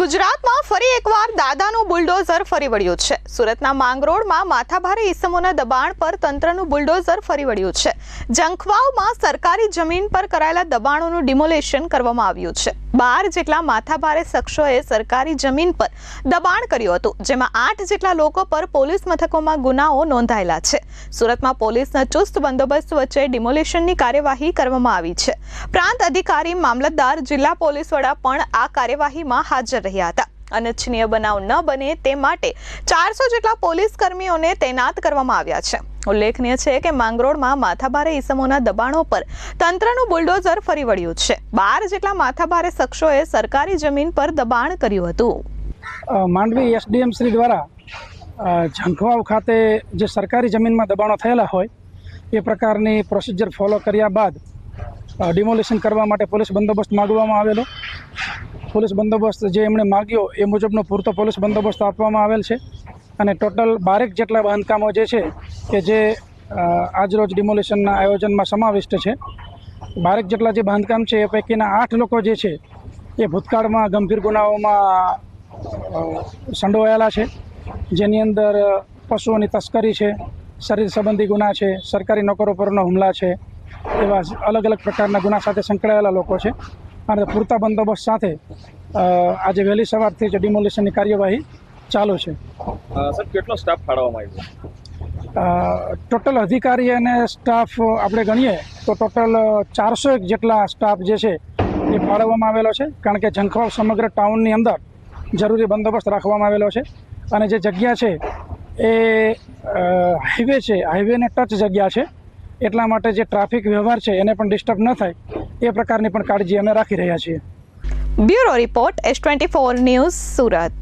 ગુજરાતમાં ફરી એકવાર દાદાનું બુલડોઝર ફરી વળ્યું છે. સુરતના માંગરોળમાં માથાભારે ઈસમોના દબાણ પર તંત્રનું બુલડોઝર ફરી વળ્યું છે. જંખવાવમાં સરકારી જમીન પર કરાયેલા દબાણોનું ડિમોલેશન કરવામાં આવ્યું છે. બાર જેટલા માથાભારે શખ્સોએ સરકારી જમીન પર દબાણ કર્યું હતું, જેમાં આઠ જેટલા લોકો પર પોલીસ મથકોમાં ગુનાઓ નોંધાયેલા છે. સુરતમાં પોલીસના ચુસ્ત બંદોબસ્ત વચ્ચે ડિમોલેશનની કાર્યવાહી કરવામાં આવી છે. પ્રાંત અધિકારી, મામલતદાર, જિલ્લા પોલીસ વડા પણ આ કાર્યવાહીમાં હાજર રહ્યા હતા અનિચ્છનીય બનાવ ન બને તે માટે ચારસો જેટલા પોલીસ કર્મીઓને તૈનાત કરવામાં આવ્યા છે. ઉલ્લેખનીય છે કે માંગરોળમાં માથાભારે ઈસમોના દબાણો પર તંત્રનું બુલડોઝર ફરી વળ્યું છે. બાર જેટલા માથાભારે શખ્સોએ સરકારી જમીન પર દબાણ કર્યું હતું. માંડવી એસડીએમ શ્રી દ્વારા ઝંખવાવ ખાતે જે સરકારી જમીનમાં દબાણો થયેલા હોય, એ પ્રકારની પ્રોસિજર ફોલો કર્યા બાદ ડિમોલિશન કરવા માટે પોલીસ બંદોબસ્ત માગવામાં આવેલો. પોલીસ બંદોબસ્ત જે એમણે માગ્યો એ મુજબનો પૂરતો પોલીસ બંદોબસ્ત આપવામાં આવેલ છે. અને ટોટલ બારેક જેટલા બાંધકામો જે છે કે જે આજરોજ ડિમોલિશનના આયોજનમાં સમાવિષ્ટ છે. બારેક જેટલા જે બાંધકામ છે એ પૈકીના આઠ લોકો જે છે એ ભૂતકાળમાં ગંભીર ગુનાઓમાં સંડોવાયેલા છે. જેની અંદર પશુઓની તસ્કરી છે, શરીર સંબંધી ગુના છે, સરકારી નોકરો પરનો હુમલા છે, એવા અલગ અલગ પ્રકારના ગુના સાથે સંકળાયેલા લોકો છે. અને પૂરતા બંદોબસ્ત સાથે આજે વહેલી સવારથી જ ડિમોલિશનની કાર્યવાહી ચાલુ છે. સર કેટલો સ્ટાફ ફાળવવામાં આવ્યો? ટોટલ અધિકારી અને સ્ટાફ આપણે ગણીએ તો ટોટલ ચારસો એક જેટલા સ્ટાફ જે છે એ ફાળવવામાં આવેલો છે. કારણ કે ઝંખવાલ સમગ્ર ટાઉનની અંદર જરૂરી બંદોબસ્ત રાખવામાં આવેલો છે. અને જે જગ્યા છે એ હાઈવે છે. હાઈવેને ટચ જગ્યા છે. એટલા માટે જે ટ્રાફિક વ્યવહાર છે એને પણ ડિસ્ટર્બ ન થાય. એ પ્રકારની પણ કાળજી અમે રાખી રહ્યા છીએ. Bureau report S twenty four news Surat.